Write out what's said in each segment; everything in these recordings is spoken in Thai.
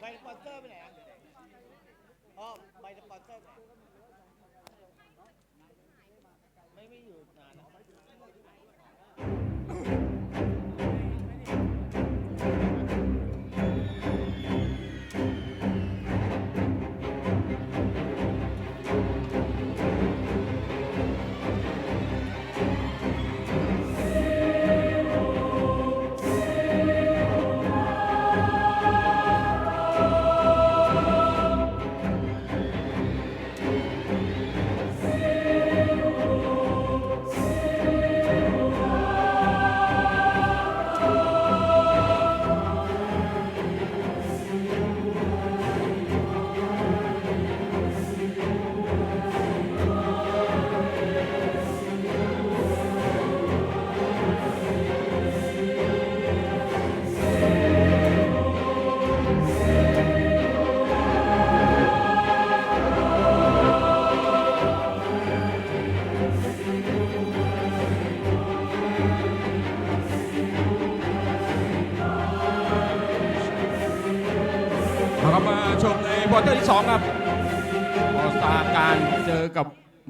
ใบสปอนเซอร์ไปไหนอะอ๋อใบสปอนเซอร์ไหนไม่ไม่อยู่นานนะ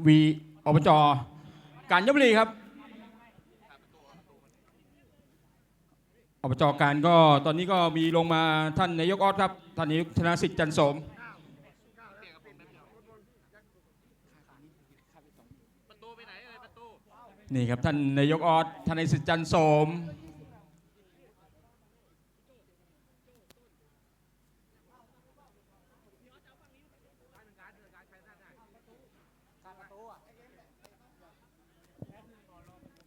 วีอบจการยมบุรีครับอบจการก็ตอนนี้ก็มีลงมาท่านนายกออสครับท่านนายกธนสิทธิ์จันสมนี่ครับท่านนายกออสท่านนายสิทธิ์จันสม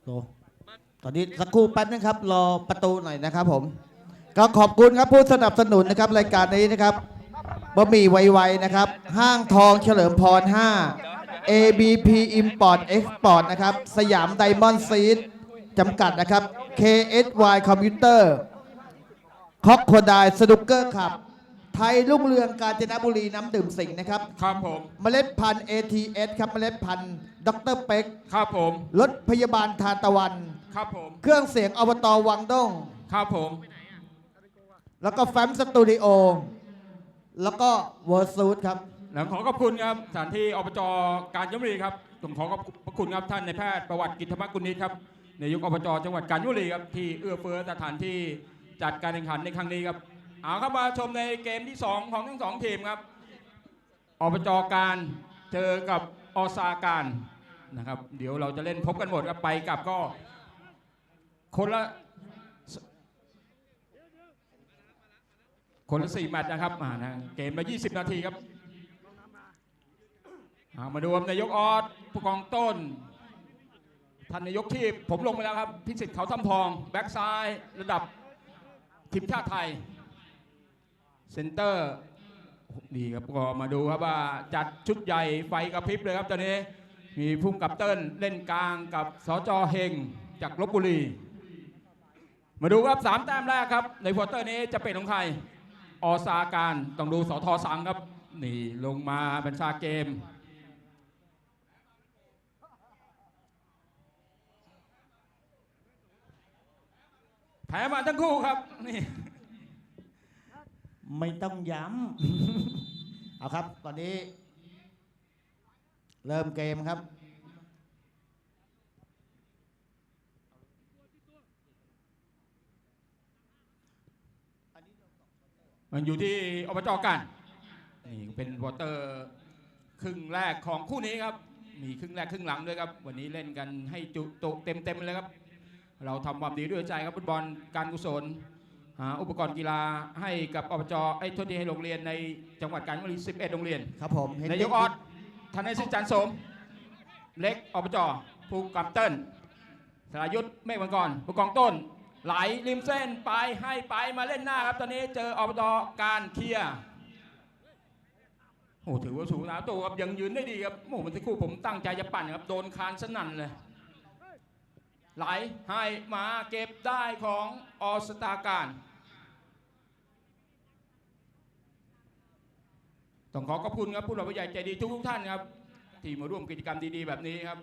โลตอนนี้สักครู่แป๊บนึงครับ รอประตูหน่อยนะครับผม ก็ขอบคุณครับผู้สนับสนุนนะครับรายการนี้นะครับบะหมี่ไวๆนะครับ ห้างทองเฉลิมพร 5 ABP Import Export นะครับ สยามไดมอนด์ซีดจำกัดนะครับ KSY Computer คอกโคดายสนุกเกอร์ขับ ไทยรุ่งเรืองกาญจนบุรีน้ำดื่มสิงห์นะครับ ครับผม เมล็ดพันธุ์ ATS ครับเมล็ดพันธุ์ดรเป็กครับผม รถพยาบาลทานตะวัน ครับผม เครื่องเสียงอบตวังด้ง ครับผม แล้วก็แฟมสตูดิโอ แล้วก็เวอร์ซูดครับแล้วขอขอบคุณครับสถานที่อบจการยมบุรีครับผมขอขอบพระคุณครับท่านนายแพทย์ประวัติกิจธรรมกุลนิตครับนายกอบจจังหวัดกาญจนบุรีครับที่เอื้อเฟื้อสถานที่จัดการแข่งขันในครั้งนี้ครับ เอาครับมาชมในเกมที่ 2 ของทั้งสองทีมครับอบจการเจอกับอสาการนะครับ เดี๋ยวเราจะเล่นพบกันหมดครับไปกลับก็ คนละคนละสี่แมตช์นะครับอ่านะเกมมา20 นาทีครับอ่ามาดูนายกออสผู้กองต้นท่านนายกที่ผมลงไปแล้วครับ พิสิทธิ์เขาทำทอง แบ็กซ้ายระดับทีมชาติไทย เซนเตอร์นี่ครับก็มาดูครับว่าจัดชุดใหญ่ไฟกระพริบเลยครับตอนนี้มีพุ่มกับเติ้ลเล่นกลางกับสจเฮงจากลบบุรี มาดูครับสามแต้มแรกครับ ในควอเตอร์นี้จะเป็นของใครอสาการต้องดูสทสังครับ นี่ลงมาบัญชาเกม แพ้มาทั้งคู่ครับนี่ ไม่ต้องย้ำ เอาครับ ตอนนี้ เริ่มเกมครับ มันอยู่ที่อบจกัน นี่เป็นวอเตอร์ครึ่งแรกของคู่นี้ครับ มีครึ่งแรกครึ่งหลังด้วยครับ วันนี้เล่นกันให้จุตุเต็มเต็มๆเลยครับ เราทำความดีด้วยใจครับฟุตบอลการกุศลหา อุปกรณ์กีฬาให้กับอบจไอ้ยโทษทีให้โรงเรียนในจังหวัดกาญจนบุรี 11 โรงเรียนครับผมเห็นายกออสธนายสิทธิ์จันทร์สม เล็กอบจภูกับเติ้ลสรายุทธเมฆมังกรผู้กองต้น ไหลริมเส้นไปให้ไปมาเล่นหน้าครับ ตอนนี้เจออบจการเคลียร์โอ้ถือว่าสูงนะตัวครับยังยืนได้ดีครับโอ้มันสักครู่ผมตั้งใจจะปั่นครับโดนคานสนั่นเลย ไหลให้มาเก็บได้ของออสตาการ ต้องขอขอบคุณครับผู้หลักผู้ใหญ่ใจดีทุกทุกท่านครับ ที่มาร่วมกิจกรรมดีๆ แบบนี้ครับ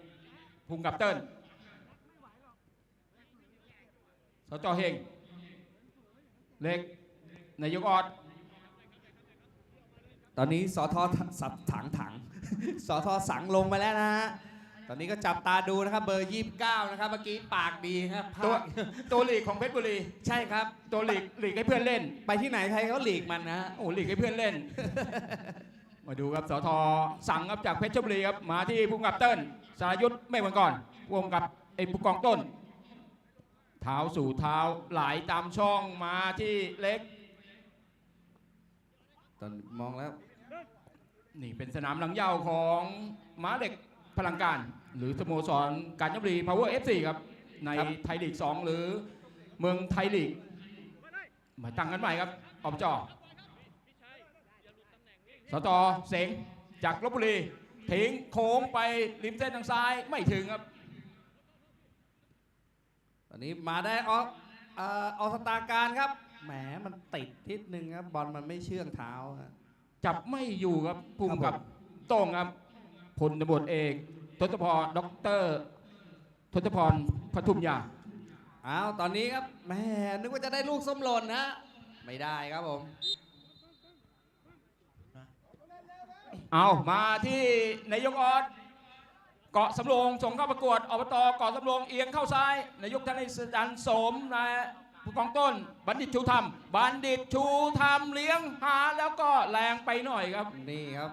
ภูมิกับเติ้ลสจเฮงเล็กนายกออดตอนนี้สอทสับถังถังสอทสังลงไปแล้วนะฮะ ตอนนี้ก็จับตาดูนะครับ เบอร์ 29 นะครับ เมื่อกี้ปากดีครับตัวพากตัวหลีกของเพชรบุรี ใช่ครับ ตัวหลีกหลีกให้เพื่อนเล่น ไปที่ไหนไทยเขาหลีกมันนะฮะโอ้หลีกให้เพื่อนเล่น มาดูครับสทสั่งครับจากเพชรบุรีครับมาที่ผู้กำกับเติ้ลสรายุทธไม่เหมือนก่อนผู้กำกับไอ้ผู้กองต้น เท้าสู่เท้าไหลตามช่องมาที่เล็ก ตอนมองแล้ว นี่เป็นสนามหลังยาวของม้าเหล็กพลังการ หรือสโมสรการยบุรี Power FC ครับ ในครับไทยลีก 2 หรือเมืองไทยลีกมาตั้งกันใหม่ครับอบจสตเสงจากลบบุรีทิ้งโค้งไปริมเส้นทางซ้ายไม่ถึงครับตอนนี้มาได้ออกเอ่อออกสตาร์การครับ แหมมันติดทิศหนึ่งครับบอลมันไม่เชื่องเท้าฮะจับไม่อยู่ครับภูมิครักับบผมโต้งครับพลตำรวจเอก ทศพรด็อกเตอร์ทศพรปทุมยาอ้าวตอนนี้ครับแหมนึกว่าจะได้ลูกส้มหล่นนะ ไม่ได้ครับผม เอามาที่นายกออสเกาะสำโรงส่งเข้าประกวดอบตเกาะสำโรงเอียงเข้าซ้ายนายกธนิสดันโสมนะผู้กองต้น บัณฑิตชูธรรม บัณฑิตชูธรรมเลี้ยงหาแล้วก็แรงไปหน่อยครับนี่ครับ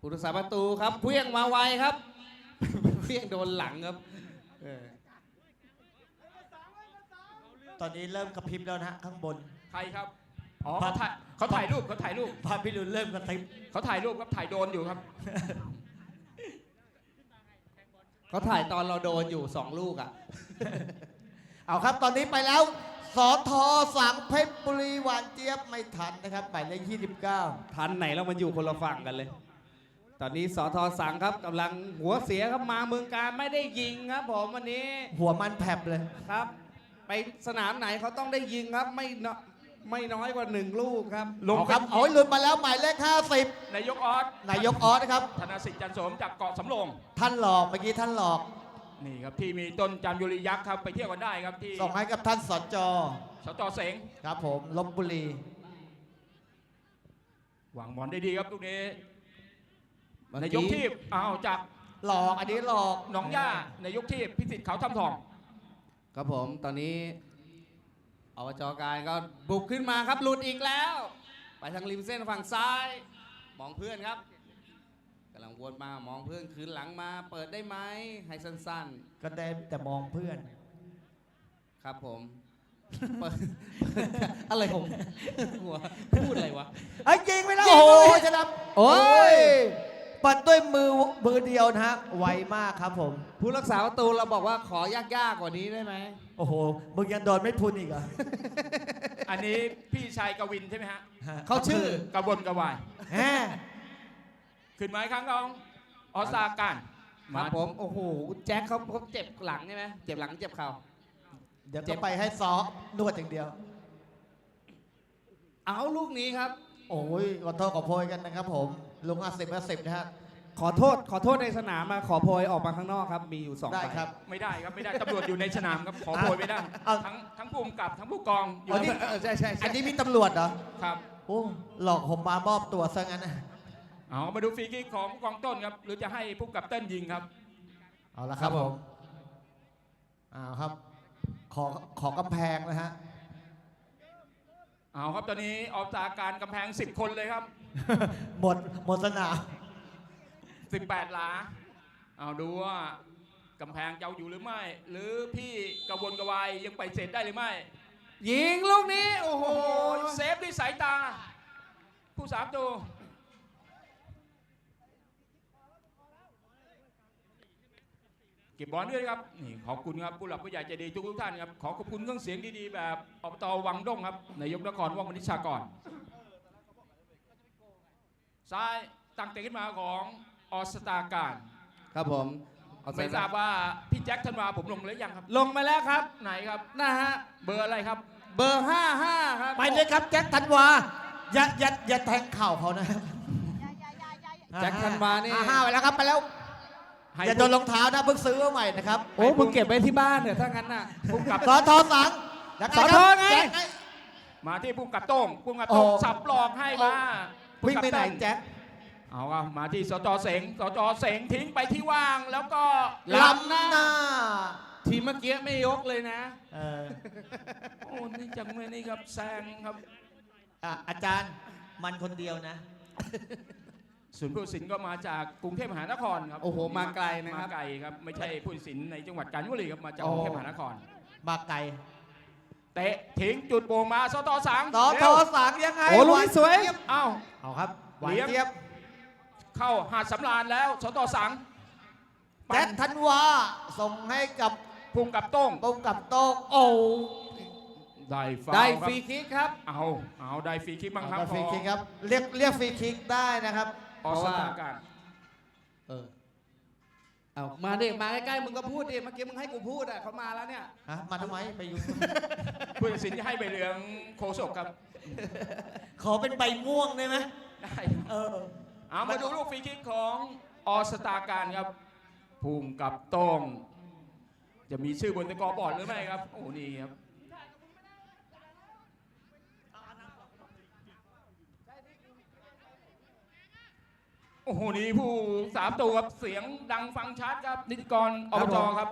ผู้รักษาประตูครับเพี้ยงมาไวครับ เพี้ยงโดนหลังครับเออตอนนี้เริ่มกระพริบแล้วนะฮะข้างบน ใครครับ อ๋อเขาถ่ายเขาถ่ายรูปเขาถ่ายรูป พาพี่ลุนเริ่มกระพริบเขาถ่ายรูปครับถ่ายโดนอยู่ครับ เขาถ่ายตอนเราโดนอยู่สองลูกอะ เอาครับตอนนี้ไปแล้วสอทอสังเพชรบุรีหวานเจี๊ยบไม่ทันนะครับหมายเลข29 ทันไหนแล้วมันอยู่คนละฝั่งกันเลย ตอนนี้สอทอสังครับกำลังหัวเสียครับมาเมืองการไม่ได้ยิงครับผมวันนี้หัวมันแผบเลยครับ ไปสนามไหนเขาต้องได้ยิงครับไม่น้อยไม่น้อยกว่าหนึ่งลูกครับลงเอาคครัรับบเอาให้หลุดมาแล้วหมายเลขนายกออส50นายกออสนะครับธนสิทธิ์จันโสมจากเกาะสำโรงท่านหลอกเมื่อกี้ท่านหลอกนี่ครับที่มีต้นจันยุรียักษ์ครับไปเที่ยวกันได้ครับที่ส่งให้กับท่านสจสตเสงครับผมลบบุรีหวังบอลได้ดีครับลูกนี้ เมื่อนายกทีบอ้าวจากหลอกอันนี้หลอกหนองย่านายกทีบพิสิทธิ์เขาทำทองครับผมตอนนี้อบจการก็บุกขึ้นมาครับหลุดอีกแล้ว ไปทางริมเส้นฝั่งซ้าย มองเพื่อนครับกำลังวนมามองเพื่อนคืนหลังมา เปิดได้ไหมให้สั้นก็ได้แต่มองเพื่อน ๆ ครับผมเปิดอะไรผมหัวพูดอะไรวะ ไอ้ยยิงไปแล้วยิงโอ้โหเลยชนะโอ้ย ปัดด้วยมือมือเดียวนะฮะไวมากครับผม ผู้รักษาประตูเราบอกว่าขอยากๆกว่านี้ได้ไหม โอ้โหมึงยังโดนไม่พุนอีกเหรอ อันนี้พี่ชายกวินใช่ไหมฮะฮะ เขาชื่อกระวนกระวาย แฮะขึ้นไม้ครั้งของออสตาการครัมาบผมโอ้โหแจ็คเขาเขาเจ็บหลังใช่ไหมเจ็บหลังเจ็บเข่า เดี๋ยวเจ็จะบ ไปให้ซอนวดอย่างเดียว เอาลูกนี้ครับ โอ้ยขอโทษขอโพยกันนะครับผมลุงอาสิบอาสิบนะฮะ ขอโทษขอโทษในสนามมาขอโพยออกมาข้างนอกครับ มีอยู่สองได้ใบครับ ไม่ได้ครับไม่ได้ตำรวจอยู่ในสนามครับขอโพยไม่ได้เอา ทั้งทั้งผู้กำกับทั้งผู้กองอยู่อ๋อนี่เออใช่ใช่อัใช่นนี้มีตำรวจเหรอครับโอ้หลอกผมมามอบตัวซะงั้นนะเอามาดูฟรีคิกของผู้กองต้นครับ หรือจะให้ผู้กำกับเต้นยิงครับ เอาละครับผมเอาครับ ขอขอกำแพงนะฮะ เอาครับตอนนี้ออกจากการกำแพง 10 คนเลยครับ หมดหมดสนาม18 หลา เอาดูว่ากำแพงจะเอาอยู่หรือไม่ หรือพี่กระวนกระวายยังไปเสร็จได้หรือไม่ ยิงลูกนี้ โอ้โหโอ้ยเซฟด้วยสายตา ผู้สามตัว ก็บบอลด้วยครับนี่ขอบคุณครับผู้หลักผู้ใหญ่ใจดีทุกๆท่านครับขอขอบคุณเครื่องเสียงดีๆแบบอบตวังด้งครับนายกนครว่องมนิชากรซ้ายตั้งเตะขึ้นมาของออสตาการ ครับผมเอไม่ทราบว่าพี่แจ็คธันวาผมลงหรือยังครับ ลงมาแล้วครับไหนครับนะฮะเบอร์อะไรครับ เบอร์55ครับไปเลยครับแจ็คธันวาอย่าอย่าอย่าแทงเข่าเขานะแจ็คธันวานี่อ่ห้าไปแล้วครับไปแล้ว ให้อย่าโดนรองเท้านะเพิ่งซื้อมาใหม่นะครับโอ้มึงเก็บไว้ที่บ้านเถอะถ้างั้นน่ะผู้กำกับ สอทอสังยังสอคทรัอบไง ยังไงมาที่พุ่มกับโต้งพุ่มกับโต้งโอ้ สับหลอกให้มาวิ่งไปไหนพุ่มกับโต้แจ็ค เอาครับมาที่สจเสงสจเสงทิ้งไปที่ว่างแล้วก็ล้ำหน้าหน้าทีมเมื่อกี้ไม่ยกเลยนะ เออโอ้นี่จังเลยนี่ครับแซงครับ อะอาจารย์มันคนเดียวนะ ศูนย์ผู้ตัดสินก็มาจากกรุงเทพมหานครครับโอ้โหมาไกลนะครับมาไกลครับไม่ใช่ผู้ตัดสินในจังหวัดกาญจนบุรีครับมาจากอ๋กอรุงเทพมหานคร มาไกลเตะทิ้งจุดโป่งมาสตสังต่อเร็ต่อวสางยังไงโอ้ลูกนี้สวย เจี๊บเอ้า เอาครับหวานเลี้ยง เจี๊ยบเข้าหาดสำราญแล้วสตสังแจ็คธันวาส่งให้กับพุ่มกับโต้งตรงกับโต๊ะโอ้ได้ฟาวได้ล์คฟรับรีคิกครับเอาเอาได้ฟรีคิกบ้างครับฟรีคิกครับเรียกเรียกฟรีคิกได้นะครับ ออสตาการเออเอามาดิมาใกล้ๆมึงก็พูดดิเมื่อกี้มึงให้กูพูดอะเขามาแล้วเนี่ย ฮะมาทำไมไปอยู่ ผู้ตัดสินที่ให้ใบเหลืองโคศกครับ ขอเป็นใบม่วงได้ไหมได้เออ เอามาดูลูกฟรีคิกของออสตาการครับ ภูมิกับโต้ง จะมีชื่อบนตะกอบอร์ดหรือไม่ครับ โอ้นี่ครับ โอ้โหนี่ผู้สามตัวครับเสียงดังฟังชัดครับ นิติกรอบจครับ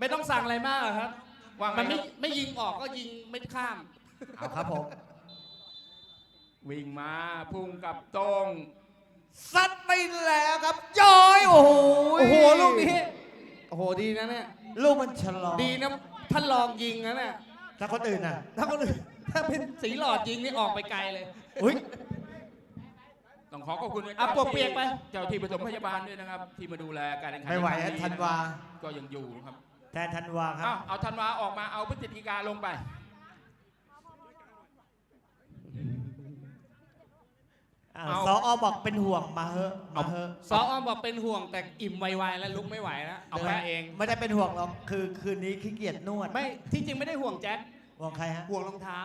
ไม่ต้องสั่งอะไรมากหรอกครับว่าไงมันไม่ครับไม่ยิงออกก็ยิงไม่ข้าม เอาครับผม วิ่งมาภูมิกับโต้งซัดไปแล้วครับย้อย โอ้โหโอ้โหลูกนี้ โอ้โหดีนะเนี่ย ลูกมันฉลองดีนะท่านลองยิงนะเนี่ยถ้าคนอื่นน่ะถ้าคนอื่นถ้าเป็นสีหลอดยิงนี่ออกไปไกลเลย อุ้ย ต้องขอขอบคุณอะปวกเปียกไป เจ้าที่ปฐมพยาบาลด้วยนะครับ ที่มาดูแลการแข่งขันไม่ไหวในฮะครั้งธันวา ก็ยังอยู่นะครับแทนธันวาครัเอาบ เอาธันวาออกมาเอาพฤศจิกาลงไป อ่าเอา สออบอกเป็นห่วงมาเฮอะมาเฮอะซออ้อมบอกเป็นห่วงแต่อิ่มไวๆแล้วลุกไม่ไหวแล้วเอาเดิไปนเอง ไม่ได้เป็นห่วงหรอกคือคืนนี้ขี้เกียจนวด ไม่ที่จริงไม่ได้ห่วงแจ็ค ห่วงใครฮะ ห่วงรองเท้า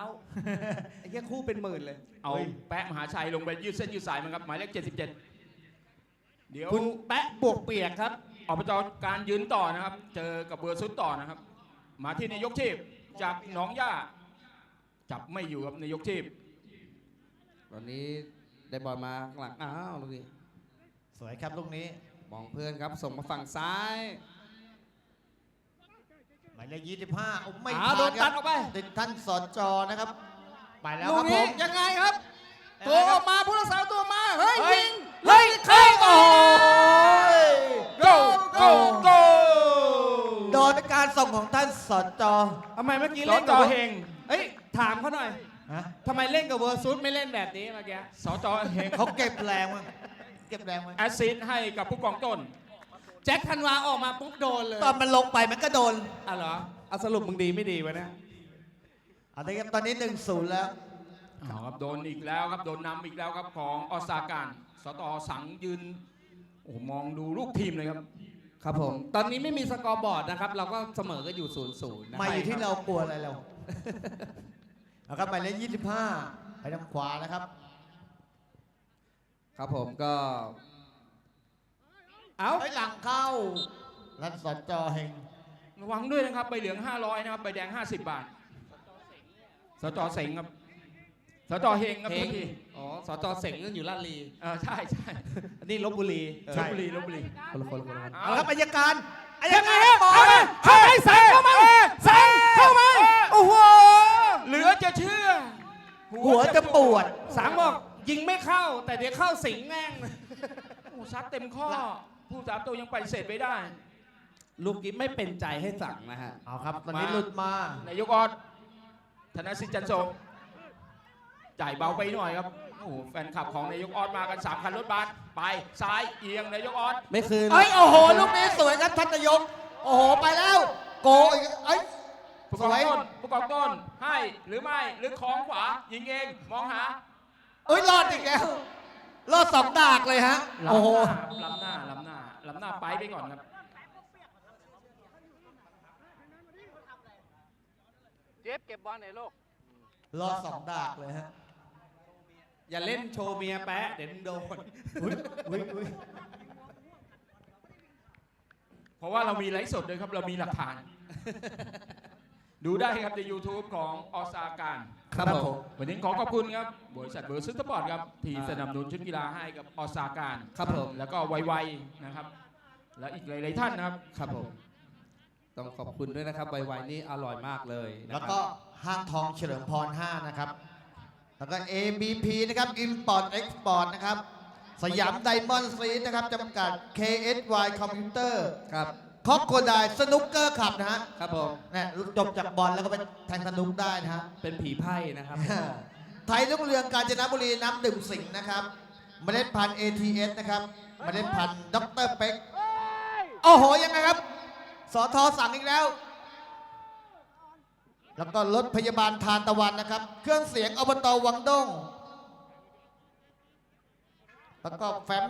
ไอ้แค่คู่เป็นหมื่นเลย เอาเฮ้ย แปะมหาชัยลงไปยืดเส้นยืดสายมันครับหมายเลข77 เดี๋ยวคุณแปะบวกเปียกครับ อบจการยืนต่อนะครับ เจอกับเบอร์ซุดต่อนะครับ มาที่นายกทีพจากหนองย่า จับไม่อยู่ครับนายกทีพตอนนี้ได้บอลมาข้างหลังอ้าวลูกนี้สวยครับลูกนี้ มองเพื่อนครับส่งมาฝั่งซ้าย หมายเลขยี่สิบห้าไม่อ้าวผ่านโดนคตัรัดบออกไป ติดท่านสจนะครับ ไปแล้วลูคกรับผนี้ม ยังไงครับยังไงตัวคอรัอบกมาผู้รักษาตัวมาเฮ้ยเฮ้ยยิงเฮ้ยเข้าโอ้ go go go โดยเป็นการส่งของท่านสจทำไมเมื่อกี้สเล่นจกับเฮงเฮ้ยถามเขาหน่อยฮะทำไมเล่นกับเวอร์ซุสไม่เล่นแบบนี้เมื่อกี้สจเฮงเขาเก็บแรงมั้งเก็บแรงมั้งแอสซิสต์ให้กับผู้กองต้น แจ็คธันวาออกมาปุ๊บโดนเลยตอนมันลงไปมันก็โดนอะเหรอเอาสรุปมึงดีไม่ดีวะเนี่ยเอาละครับตอนนี้หนึ่งศูนย์แล้ว เอาครับโดนอีกแล้วครับโดนนำอีกแล้วครับของออสตาการสตสังยืนโอ้โหมองดูลูกทีมเลยครับ ครับผม ตอนนี้ไม่มีสกอร์บอร์ดนะครับ เราก็เสมอก็อยู่ศูนย์ศูนย์นะมาอยู่ที่เรากลัวอะไรเรา เอาครับหมายเลขยี่สิบห้าไปทางขวานะครับ ครับผมก็ เอ้าเฮ้ยหลังเข้าท่านสจเฮงระวังด้วยนะครับใบเหลือง 500นะครับใบแดง 50 บาทสจเสงครับสจเฮงครับเฮทุงกทีอ๋อสจเสงนั่นอยู่ลาดลีเออใช่ใช่อันนี้ลบบุรีลบบุรีลบบุรีคนละคนละคนละคนเอาละครับอายการอายยังไงการฮะบอเข้าลมาเข้ามาสั่งเข้ามาสั่งเข้ามาโอ้โหเหลือจะเชื่อหัวจะปวด สามบอกยิงไม่เข้า แต่เดี๋ยวเข้าสิงแม่งโอ้ซัดเต็มข้อ ผู้สามตัวยังปฏิเสธไม่ได้ ลูกนี้ไม่เป็นใจให้สั่งนะฮะ เอาครับ ตอนนี้มา หลุดมานายกออดธนสิทธิ์จันทร์ทรงจ่ายเบาไปหน่อยครับโอ้โหแฟนคลับของนายกออดมากันสามคันรถบัสไปซ้ายเอียงนายกออดไม่คืน เอ้ยโอ้โห ลูกนี้สวยครับท่านนายก โอ้โห ไปแล้ว โกอีกเอ้ย ผู้สกองวย ต้นผู้กองต้นให้หรือไม่หรือของขวายิงเองมองหาเอ้ยรอดอีกแล้วรอดสองดากเลยฮะล้ำโอ้โหหน้าล้ำหน้าล้ำหน้า ล้ำหน้าไปไปก่อนครับ เจ็บเก็บบอลหน่อยลูกรอดสองดากเลยฮะ อย่าเล่นโชว์เมียแปะเดี๋ยวมึงโดน อุ้ยอุ้ยอุ้ยเพราะว่าเรามีไลฟ์สดด้วยครับ เรามีหลักฐาน ดูได้ครับใน YouTube ของอสาการ ครับผม วันนี้ขอขอบคุณครับบริษัทเบอร์ซึสปอร์ตครับที่สนับสนุนชุดกีฬาให้กับอสาการครับผม แล้วก็ไวๆนะครับ และอีกหลายๆท่านนะครับ ครับผม ต้องขอบคุณด้วยนะครับไวๆนี่อร่อยมากเลยนะแล้วครับ ก็ห้างทองเฉลิมพร 5 นะครับ แล้วก็ ABP นะครับ Import Export นะครับ สยามไดมอนด์ซีนะครับจำกัด KSY Computer ครับ คอกโคดายสนุกเกอร์ขับนะฮะครับผมเนี่ยจบจากบอลแล้วก็ไปแทงสนุกได้นะฮะ เป็นผีไพ่นะครับ ไทยรุ่งเรืองกาญจนบุรีน้ำดื่มสิงห์นะครับ เมล็ดพันธุ์ ATS นะครับ เมล็ดพันธุ์ดรเป็กโอ้โห ยังไงครับ สอทอสั่งอีกแล้ว แล้วก็รถพยาบาลทานตะวันนะครับ เครื่องเสียงอบตวังด้ง แล้วก็แฟ้ม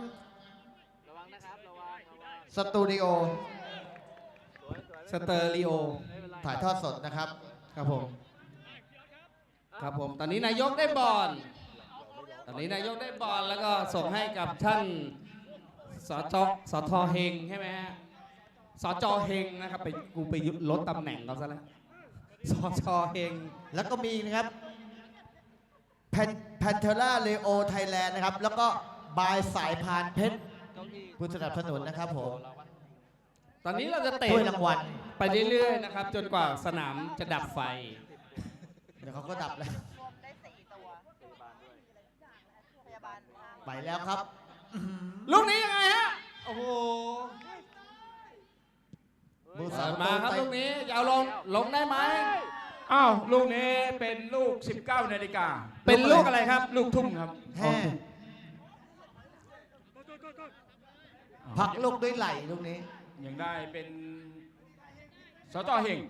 สตูดิโอ สเตอริโอถ่ายทอดสดนะครับ ครับผม ครับผม ตอนนี้นายกได้บอล ตอนนี้นายกได้บอลแล้วก็ส่งให้กับท่านสจสทเฮงใช่ไหมฮะ สจเฮงนะครับไปกูไปลดตำแหน่งเขาซะแล้ว สจเฮง แล้วก็มีนะครับแพนแพนเทล่าเลโอไทยแลนด์นะครับ แล้วก็บายสายพานเพชรผู้สนับสนุนนะครับผม ตอนนี้เราจะเตะถ้วยรางวัล ไปเรื่อยๆนะครับ จนกว่าสนามจะดับไฟ เดี๋ยวเขาก็ดับแล้ว รวมได้สี่ตัวพยาบาลห้าไปแล้วครับลูกนี้ยังไงฮะ โอ้โหบูเปิสาดวมาครับไปลูกนี้ยาวลงลงได้ไหม อ้าวลูกนี้เป็นลูก 19นาฬิกาเป็นลูกอะไรครับ ลูกทุ่มครับ แห่พักลูกด้วยไหลลูกนี้ ยังได้เป็นสจเฮง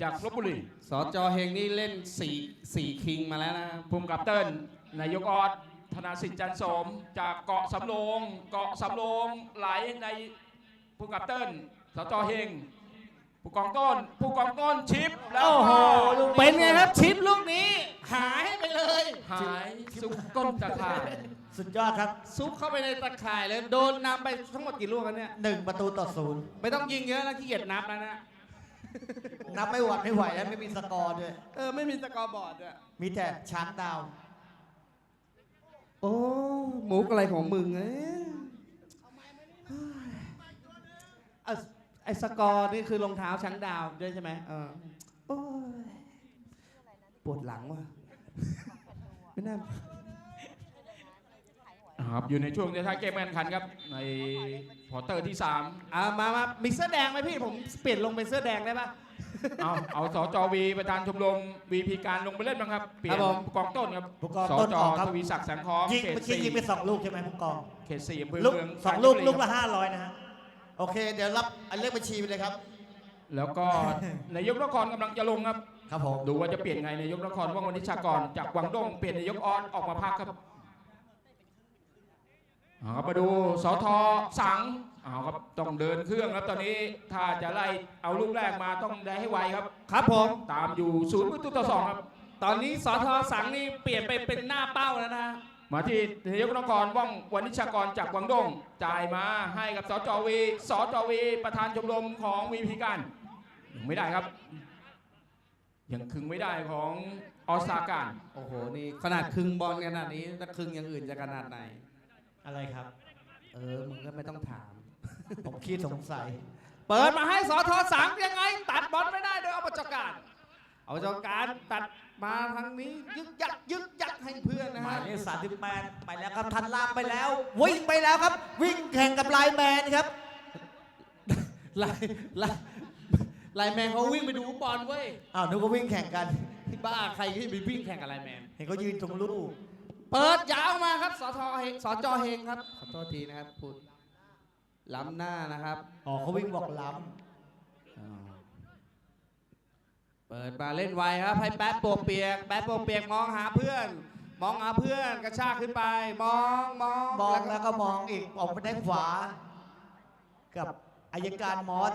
จากลบบุรีสจเฮงนี่เล่นสี่สี่คิงมาแล้วนะภูมิกับเติ้ลนายกออดธนาสิทธิ์จันทร์สม จากเกาะสำโรงเกาะสำโรงไหลในภูมิกับเติ้ลสจเฮงผู้กองต้นผู้กองต้นชิปแล้วโอ้โหก็ลูกเป็นไงครับชิปลูกนี้ หายไปเลย หายซุกก้นตะข่าย สุดยอดครับซุปเข้าไปในตะข่ายเลย โดนนำไปทั้งหมดกี่ลูกกันเนี่ย หนึ่งประตูต่อศูนย์ไม่ต้องยิงเยอะนะขี้เกียจนับแล้วนะ นับไม่หวัดไม่ไหวแล้วไม่มีสกอร์ด้วย เออ ไม่มีสกอร์บอร์ดด้วยมีแต่ช้างดาว โอ้หมูอะไรของมึงเอ้ยเอาไอ้สกอร์นี่คือรองเท้าช้างดาวด้วยใช่ไหมเออโอ้ยปวดหลังว่ะ ไม่น่า ครับอยู่ในช่วงท้ายๆเกมแข่งขันครับในพอร์เตอร์ที่3อ่ามามามีเสื้อแดงไหมพี่ผมเปลี่ยนลงเป็นเสื้อแดงได้ปะ เอาเอาสจวีประธานชมรมวีพีการลงไปเล่นบ้างครับเปลี่ยนครับผมผู้กองต้นครับผู้กองสต้นจออกครับ ทวีศักดิ์แสงทองยิงเขตเมื่อกี้สี่ยิงไปสองลูกใช่ไหมผู้กอง เขตสี่อำเภอลูกเมืองสองลูกราชบุรีลูกคละรับห้าร้อยนะฮะ โอเค เดี๋ยวรับอันเลขบัญชีไปเลยครับ แล้วก็นายกนครกำลังจะลงครับ ครับผม ดูว่าจะเปลี่ยนไงนายกนครว่างวันนิชากรจากวังด้งเปลี่ยนนายกออสออกมาพักครับ เอาครับมาดูสทสังเอาครับต้องเดินเครื่องครับตอนนี้ถ้าจะไล่เอาลูกแรกมาต้องได้ให้ไวครับ ครับผม ตามอยู่ศูนย์ประตูต่อสองครับ ตอนนี้สอทอสังนี่เปลี่ยนไปเป็นหน้าเป้าแล้วนะ มาที่นายกนครว่องวันนิชากรจากวังด้งจ่ายมาให้กับสจวีสจวีประธานชมรมของวีพีการยังไม่ได้ครับ ยังคึงไม่ได้ของออสตาการโอ้โหนี่ขนาดครึ่งบอลขนาดนี้ถ้าครึ่งอย่างอื่นจะขนาดไหน อะไรครับ เออ มึงก็ไม่ต้องถาม ผมคิดสงสัย เปิดมาให้สอทอสังยังไง ตัดบอลไม่ได้โดยอบจการอบจการตัดมาทางนี้ยึกยักยึกยักให้เพื่อนนะหมาฮะยเลขสามสิบแปดไปแล้วครับทันลามไปแล้ว วิ่งไปแล้วครับ วิ่งแข่งกับไลน์แมนครับ ไลน์ไลน์ไลน์แมนเขาวิ่งไปดูฟุตบอลเว้ยอ้าวนึกว่าวิ่งแข่งกัน บ้าใครที่ไปวิ่งแข่งกับไลน์แมน เห็นเขายืนตรงลูก เปิดยาวมาครับสทเฮงสจเฮงครับขอโทษทีนะครับพูดล้ำหน้านะครับอ๋อเขาวิ่งบอกล้เปิดมาเล่นไวครับ ให้แป๊ดโปกเปียก แป๊ดโปกเปียกมองหาเพื่อน มองหาเพื่อนกระชากขึ้นไป มองมองำมองแล้วก็มองอีกออกไปด้านขวา กับอายการมอส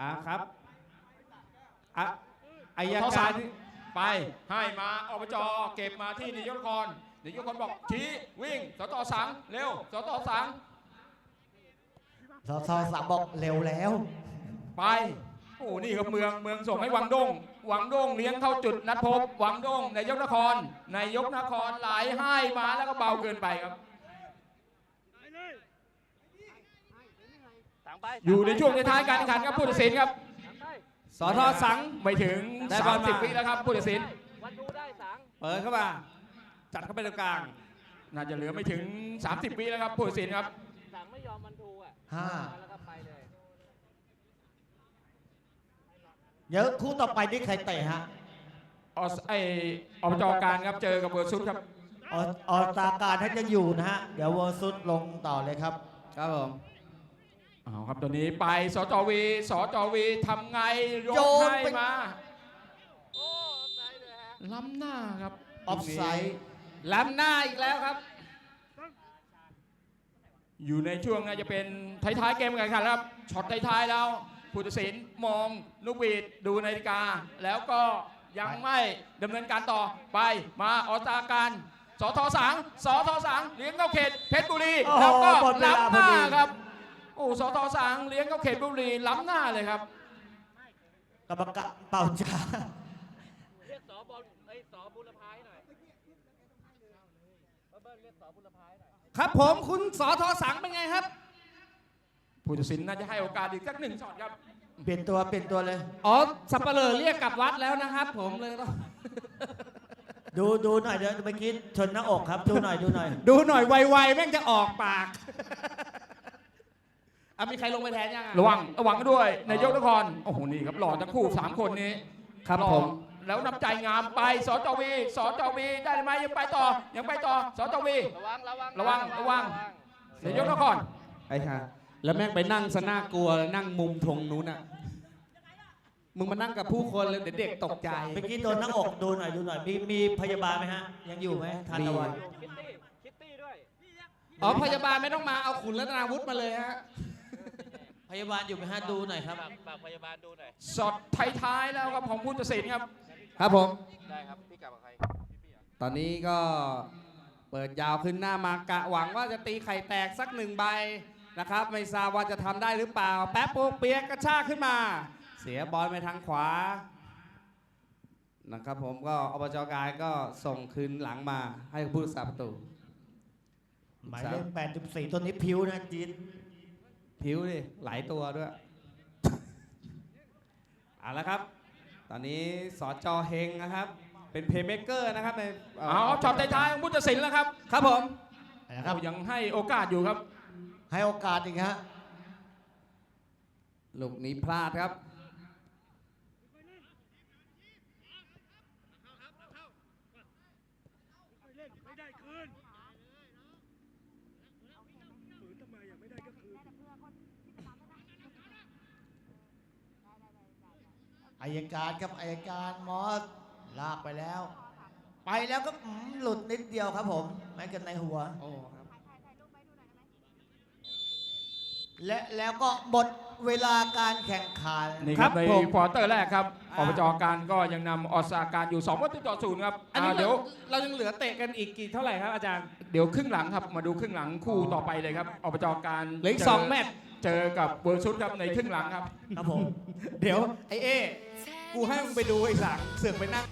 อะครับอะอายเขากาสารร ไปให้มาอบจเก็บมาที่นายกนครนายกนครบอกชี้วิ่งสตสังเร็วสตสังสอทอสามบอกเร็วแล้ว ไปโอ้นี่ครับเมืองเมืองส่งให้วังด้งวังด้งเลี้ยงเข้าจุดนัดพบวังด้งนายกนครนายกนครไหลให้มาแล้วก็เบาเกินไปครับสั่งไปอยู่ในช่วงท้ายๆการแข่งขันครับผู้ตัดสินครับ สั่งไปสอทอสังไม่ถึงได้บอลมา30วิแล้วครับผู้ตัดสินวันดูได้สั่งเปิดเข้ามา จัดเข้าไปตรงกลาง น่าจะเหลือไม่ถึง 30 วิแล้วครับผู้ตัดสินครับสั่งไม่ยอมวันทูอะห้าแล้วก็ไปเลยเดี๋ยวคู่ต่อไปนี่ใครเตะฮะออสไออบจการครับเจอกับเบอร์ซุดครับออออตาการท่านยังอยู่นะฮะ เดี๋ยวเวอร์ซุดลงต่อเลยครับ ครับผม เอาครับตัวนี้ไปสจวีสจวีทำไงยกโยนให้ไป มาโอ้ใจเลยฮะล้ำหน้าครับออฟไซด์ ล้ำหน้าอีกแล้วครับ อยู่ในช่วงน่าจะเป็นท้ายๆเกมการแข่งขันครับช็อตท้ายๆแล้วผู้ตัดสินมองลูกบีดดูนาฬิกา แล้วก็ยังไม่ดำเนินการต่อไปมาออสตาการสอทอสังสอทอสังเลี้ยงเข้าเขตเพชรบุรีโอ้โหแล้วก็หมดเวลาล้ำหน้าพอดี ครับ โอ้สอทอสังเลี้ยงเข้าเขตบุรีล้ำหน้าเลยครับกรรมการเป่าจ้าเรียกสอบอลไอ้ยสอบุรพายหน่อยเบิ้ลเรียกสอบุรพายหน่อยครับผมคุณสอทอสังเป็นไงครับ ผู้ตัดสินน่าจะให้โอกาสอีกสักหนึ่งช็อตครับ เปลี่ยนตัวเปลี่ยนตัวเลย อ๋อสับเปลือเรียกกลับวัดแล้วนะครับ ผมเลยต้องดูดูหน่อยเดี๋ยวเมื่อกี้ชนหน้าอกครับ ดูหน่อยดูหน่อย ดูหน่อยไวๆแม่งจะออกปาก อะมีใครลงไปแทนยังอะระวังระวังด้วยนายกนครโอ้โหนี่ครับหล่อทั้งคู่สามคนนี้ครับหล่อผมแล้วนำใจงามไปสจวีสจวีได้ไหมยังไปต่อยังไปต่อสจวีระวังระวังระวังระวังนายกนครไอ้ห่าแล้วแม่งไปนั่งซะน่ากลัวเลยนั่งมุมทงนู้นอะมึงมานั่งกับผู้คนเลยเดี๋ยวเด็กตกใจเมื่อกี้โดนหน้าอกดูหน่อยดูหน่อยมีมีพยาบาลไหมฮะ ยังอยู่ไหมทันตะวันคิตตี้คิตตี้ด้วยอ๋อพยาบาลไม่ต้องมาเอาขุนรัตนาวุฒิมาเลยฮะ พยาบาลอยู่ไหมฮะดูหน่อยครับ ฝากฝากพยาบาลดูหน่อยสดท้ายๆแล้วครับของผู้ตัดสินครับ ครับผม ได้ครับ พี่กลับกับใคร ตอนนี้ก็เปิดยาวขึ้นหน้ามากะหวังว่าจะตีไข่แตกสักหนึ่งใบนะครับ ไม่ทราบว่าจะทำได้หรือเปล่า แป๊บโป๊กเปียกกระชากขึ้นมา เสียบอลไปทางขวานะครับผมก็อบจกายก็ส่งคืนหลังมาให้ผู้รักษาประตู หมายเลข84 ตัวนี้พิ้วนะจีน ผิวดิหลายตัวด้วยเอาละครับ ตอนนี้สจเฮงนะครับ เป็นเพย์เมเกอร์นะครับในเอาช็อตท้ายๆของผู้ตัดสินแล้วครับ ครับผมนะครับยังให้โอกาสอยู่ครับ ให้โอกาสอีกฮะลูกนี้พลาดครับ อายการครับอายการมอสลากไปแล้ว ไปแล้วก็อืมหลุดนิดเดียวครับผมแม้กันในหัว โอ้ครับและแล้วก็หมดเวลาการแข่งขันนี่ครับครับในผม ควอเตอร์แรกครับอ่า อบจการก็ยังนำออสตาการอยู่2ประตูต่อศูนย์ครับอันนี้อ่าเดี๋ยวเราเรายังเหลือเตะกันอีกกี่เท่าไหร่ครับอาจารย์ เดี๋ยวครึ่งหลังครับมาดูครึ่งหลังคู่ต่อไปเลยครับอบจการเหลืออีกจสองแมตช์ เจอกับเวอร์ชุดครับในครึ่งหลังครับ ครับผม เดี๋ยวไอเอ กูให้มึงไปดูไอ้สังเสือกไปนั่ง